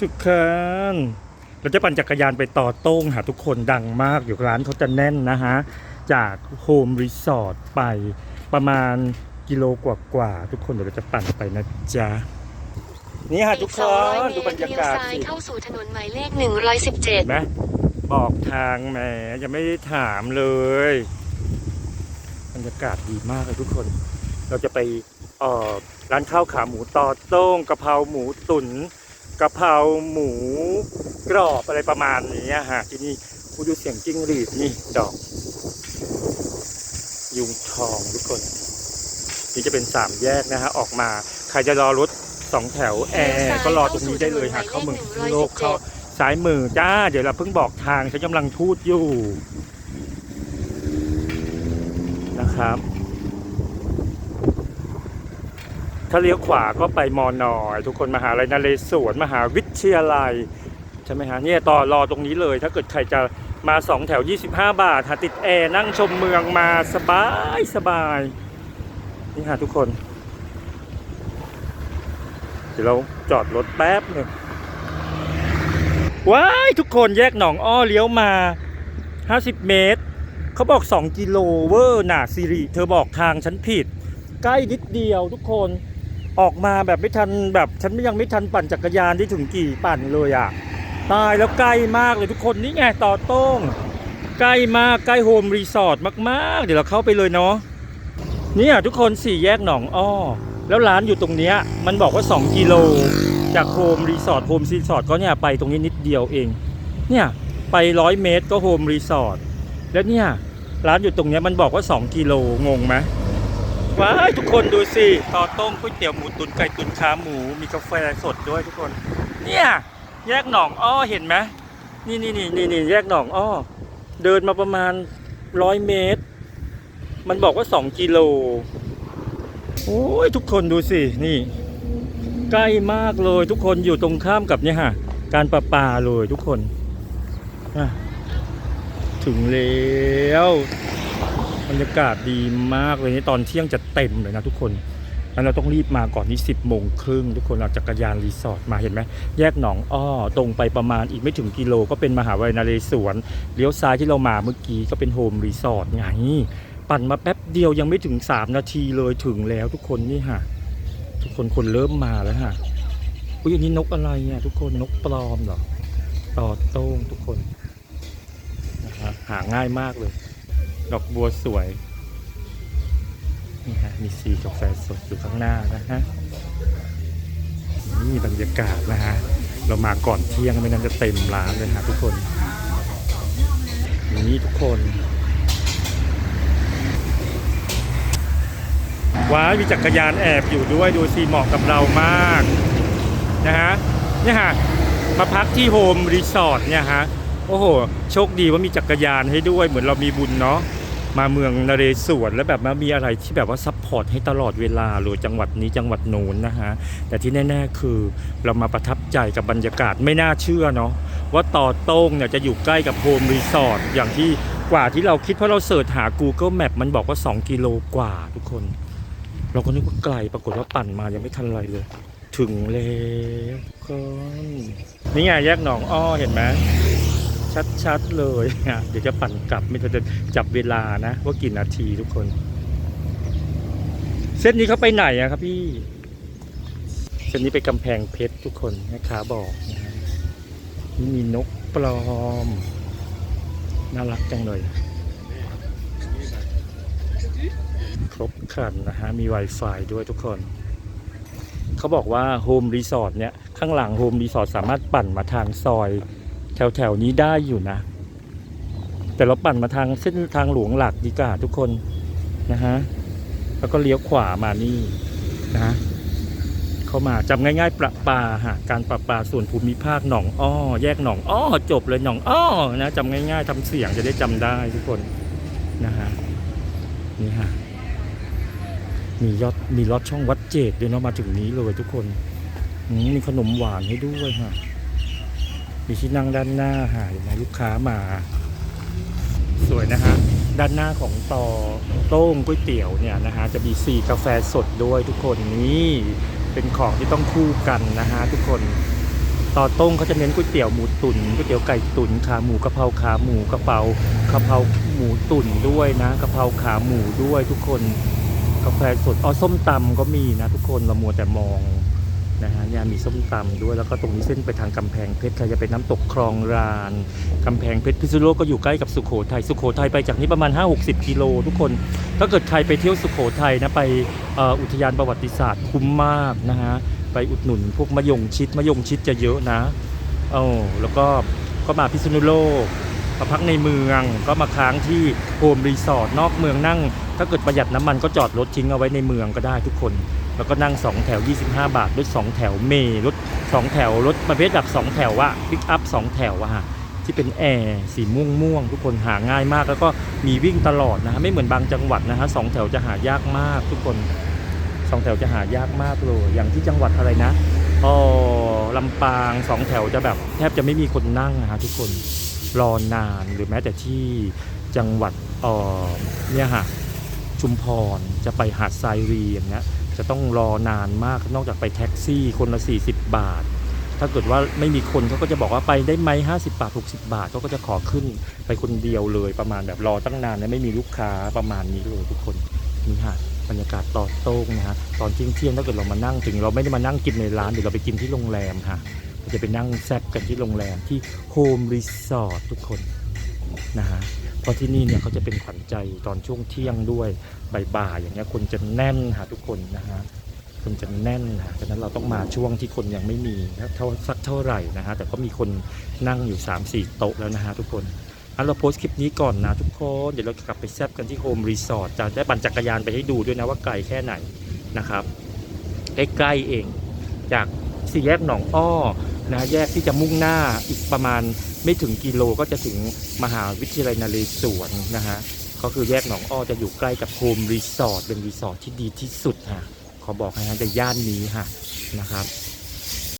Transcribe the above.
ทุกคนเราจะปั่นจักรยานไปต่อโต้งหาทุกคนดังมากอยู่ร้านเขาจะแน่นนะฮะ จากโฮมรีสอร์ทไปประมาณกิโลกว่าๆทุกคนเดี๋ยวเราจะปั่นไปนะจ๊ะ นี่ฮะทุกคนดูบรรยากาศเลี้ยวซ้ายสิเข้าสู่ถนนหมายเลขเห็น117ไหมบอกทางแหมยังไม่ได้ถามเลยบรรยากาศดีมากเลยทุกคน เราจะไปเอ่อร้านข้าวขาหมูต่อโต้งกะเพราหมูตุ๋น กะเพราหมูกรอบอะไรประมาณนี้ฮะที่นี่ผู้ดูเสียงจิ้งหรีดนี่ดอก ยุงทองทุกคน นี่จะเป็นสามแยกนะฮะออกมาใครจะรอรถสองแถวแอร์ก็รอตรงนี้ได้เลยหากเข้าเมืองพิษณุโลกเข้าซ้ายมือจ้า เดี๋ยวเราเพิ่งบอกทางฉันกำลังพูดอยู่นะครับ ถ้าเลี้ยวขวาก็ไปมอนอยทุกคนมหาลัยนเรศวรมหาวิทยาลัยใช่ไหมฮะเนี่ยต่อรอตรงนี้เลย ถ้าเกิดใครจะมาสองแถว 25 บาทหาติดแอร์นั่งชมเมืองมาสบายสบายนี่ฮะทุกคน เดี๋ยวเราจอดรถแป๊บหนึ่งว้ายทุกคนแยกหนองอ้อเลี้ยวมา 50 เมตร เขาบอก 2 กิโลเวอร์หนาซิริเธอบอกทางฉันผิด ใกล้นิดเดียวทุกคน ออกมาแบบไม่ทันแบบฉันยังไม่ทันปั่นจักรยานที่ถึงกี่ปั่นเลยอะตายแล้วใกล้มากเลยทุกคนนี่ไงต่อต้งใกล้มากใกล้โฮมรีสอร์ทมากๆ เดี๋ยวเราเข้าไปเลยเนาะเนี่ยทุกคนสี่แยกหนองอ้อแล้วร้านอยู่ตรงเนี้ยมันบอกว่า 2 กิโล จากโฮมรีสอร์ทโฮมรีสอร์ทก็เนี่ยไปตรงนี้นิดเดียวเอง เนี่ยไปร้อยเมตรก็โฮมรีสอร์ทแล้วเนี่ยร้านอยู่ตรงเนี้ยมันบอกว่า 2 กิโลงงไหม ว้ายทุกคนดูสิต่อต้มก๋วยเตี๋ยวหมูตุ๋นไก่ตุ๋นขาหมูมีกาแฟสดด้วยทุกคน เนี่ยแยกหนองอ้อเห็นไหมนี่นี่นี่นี่นี่แยกหนองอ้อเดินมาประมาณร้อยเมตร มันบอกว่า2กิโลโอ้ยทุกคนดูสินี่ ใกล้มากเลยทุกคนอยู่ตรงข้ามกับเนี่ยฮะการประปาเลยทุกคนถึงแล้ว บรรยากาศดีมากเลยนี่ตอนเที่ยงจะเต็มเลยนะทุกคนงั้นเราต้องรีบมาก่อนที่สิบโมงครึ่งทุกคนเอาจักรยานรีสอร์ทมาเห็นไหมแยกหนองอ้อตรงไปประมาณอีกไม่ถึงกิโลก็เป็นมหาวิทยาลัยนเรศวรเลี้ยวซ้ายที่เรามาเมื่อกี้ก็เป็นโฮมรีสอร์ทไงปั่นมาแป๊บเดียวยังไม่ถึง 3 นาทีเลยถึงแล้วทุกคนนี่ฮะทุกคนคนเริ่มมาแล้วฮะอุ้ยอันนี้นกอะไรเนี่ยทุกคนนกปลอมเหรอต่อโต้งทุกคนนะฮะหาง่ายมากเลย ดอกบัวสวย นี่ฮะ มีสีกาแฟสดอยู่ข้างหน้านะฮะ นี่บรรยากาศนะฮะ เรามาก่อนเที่ยงไม่นั้นจะเต็มร้านเลยฮะทุกคน นี่ทุกคนว้ายมีจักรยานแอบอยู่ด้วยดูสิเหมาะกับเรามากนะฮะเนี่ยฮะมาพักที่โฮมรีสอร์ทเนี่ยฮะ โอ้โห โชคดีว่ามีจักรยานให้ด้วยเหมือนเรามีบุญเนาะ มาเมืองนเรศวรแล้วแบบว่ามีอะไรที่แบบว่าซัพพอร์ตให้ตลอดเวลาเลยจังหวัดนี้จังหวัดโน้นนะฮะ แต่ที่แน่ ๆ คือเรามาประทับใจกับบรรยากาศไม่น่าเชื่อเนาะว่าต่อโต้งเนี่ยจะอยู่ใกล้กับโฮมรีสอร์ทอย่างที่กว่าที่เราคิดเพราะเราเสิร์ชหา Google Map มันบอกว่า 2 กิโลกว่าทุกคน เราก็นึกว่าไกลปรากฏว่าปั่นมายังไม่ทันไรเลย ถึงแล้วก่อนนี่ไงแยกหนองอ้อเห็นไหม ชัดๆเลยอะเดี๋ยวจะปั่นกลับไม่ทันจะจับเวลานะ ว่ากี่นาทีทุกคน เส้นนี้เขาไปไหนอะครับพี่เส้นนี้ไปกำแพงเพชรทุกคนแม่ค้าบอกนี่มีนกปลอม น่ารักจังเลย ครบครันนะฮะ มี Wi-Fi ด้วยทุกคน เขาบอกว่าโฮมรีสอร์ทเนี่ย ข้างหลังโฮมรีสอร์ทสามารถปั่นมาทางซอย แถวแถวๆนี้ได้อยู่นะ แต่เราปั่นมาทางเส้นทางหลวงหลักดีกว่าทุกคนนะฮะแล้วก็เลี้ยวขวามานี่นะ เข้ามาจำง่าย ๆ ประปาฮะการประปาส่วนภูมิภาคหนองอ้อ แยกหนองอ้อจบเลยหนองอ้อนะจำง่าย ๆทำเสียงจะได้จำได้ทุกคนนะฮะนี่ฮะมียอดมีรอดช่องวัดเจดด้วยเนาะมาถึงนี้เลยทุกคนมีขนมหวานให้ด้วยฮะ มีที่นั่งด้านหน้าฮะเห็นไหมลูกค้ามา สวยนะฮะ ด้านหน้าของต่อโต้งก๋วยเตี๋ยวเนี่ยนะฮะจะมีสีกาแฟสดด้วยทุกคนนี่เป็นของที่ต้องคู่กันนะฮะทุกคนต่อต้งเขาจะเน้นก๋วยเตี๋ยวหมูตุ๋นก๋วยเตี๋ยวไก่ตุ๋นขาหมูกะเพราขาหมูกะเพรากะเพราหมูตุ๋นด้วยนะกะเพราขาหมูด้วยทุกคนกาแฟสดอ๋อส้มตำก็มีนะทุกคนเรามัวแต่มอง นะฮะเนี่ยมีส้มตำด้วยแล้วก็ตรงนี้เส้นไปทางกำแพงเพชรใครจะไปน้ำตกคลองรานกำแพงเพชรพิษณุโลกก็อยู่ใกล้กับสุโขทัยสุโขทัยไปจากนี้ประมาณ 5-60 กิโลทุกคน ถ้าเกิดใครไปเที่ยวสุโขทัยนะไปอ,อุทยานประวัติศาสตร์คุ้มมากนะฮะไปอุดหนุนพวกมะยงชิดมะยงชิดจะเยอะนะโอ้แล้วก็ก็มาพิษณุโลก มาพักในเมืองก็มาค้างที่โฮมรีสอร์ทนอกเมืองนั่ง ถ้าเกิดประหยัดน้ำมันก็จอดรถทิ้งเอาไว้ในเมืองก็ได้ทุกคน แล้วก็นั่ง 2 แถว 25 บาทรถ2แถวเมย์รถ 2 แถวรถประเภทแบบ 2 แถวอะปิกอัพ 2 แถวอะฮะที่เป็นแอร์สีม่วงม่วงๆทุกคนหาง่ายมาก แล้วก็มีวิ่งตลอดนะฮะไม่เหมือนบางจังหวัดนะฮะสองแถวจะหายากมากทุกคนสองแถวจะหายากมากเลยอย่างที่จังหวัดอะไรนะอ๋อลำปางสองแถวจะแบบแทบจะไม่มีคนนั่งนะฮะทุกคน รอนานหรือแม้แต่ที่จังหวัดเนี่ยฮะชุมพรจะไปหาดทรายรีอย่างเงี้ยจะต้องรอนานมากนอกจากไปแท็กซี่คนละ 40 บาท ถ้าเกิดว่าไม่มีคนเขาก็จะบอกว่าไปได้ไหม50 บาท 60 บาทเขาก็จะขอขึ้นไปคนเดียวเลยประมาณแบบรอตั้งนานแล้วไม่มีลูกค้าประมาณนี้เลยทุกคนนี่ฮะบรรยากาศต่อโต้งนะฮะตอนเที่ยงเที่ยงถ้าเกิดเรามานั่งถึงเราไม่ได้มานั่งกินในร้านเดี๋ยวเราไปกินที่โรงแรมค่ะ จะไปนั่งแซบกันที่โรงแรมที่โฮมรีสอร์ททุกคนนะฮะเพราะที่นี่เนี่ยเขาจะเป็นขวัญใจตอนช่วงเที่ยงด้วยบ่ายๆอย่างเงี้ยคนจะแน่นหาทุกคนนะฮะคนจะแน่นนะฉะนั้นเราต้องมาช่วงที่คนยังไม่มีเท่าสักเท่าไหร่นะฮะแต่ก็มีคนนั่งอยู่ 3-4 โต๊ะแล้วนะฮะทุกคนอันเราโพสต์คลิปนี้ก่อนนะทุกคน เดี๋ยวเรากลับไปแซบกันที่โฮมรีสอร์ทจะได้ปั่นจักรยานไปให้ดูด้วยนะว่าไกลแค่ไหนนะครับใกล้ๆเอง จากสี่แยกหนองอ้อ นะแยกที่จะมุ่งหน้าอีกประมาณไม่ถึงกิโลก็จะถึงมหาวิทยาลัยนเรศวรนะฮะก็คือแยกหนองอ้อจะอยู่ใกล้กับโฮมรีสอร์ทเป็นรีสอร์ทที่ดีที่สุดฮะขอบอกให้ฮะจะย่านนี้ฮะนะครับ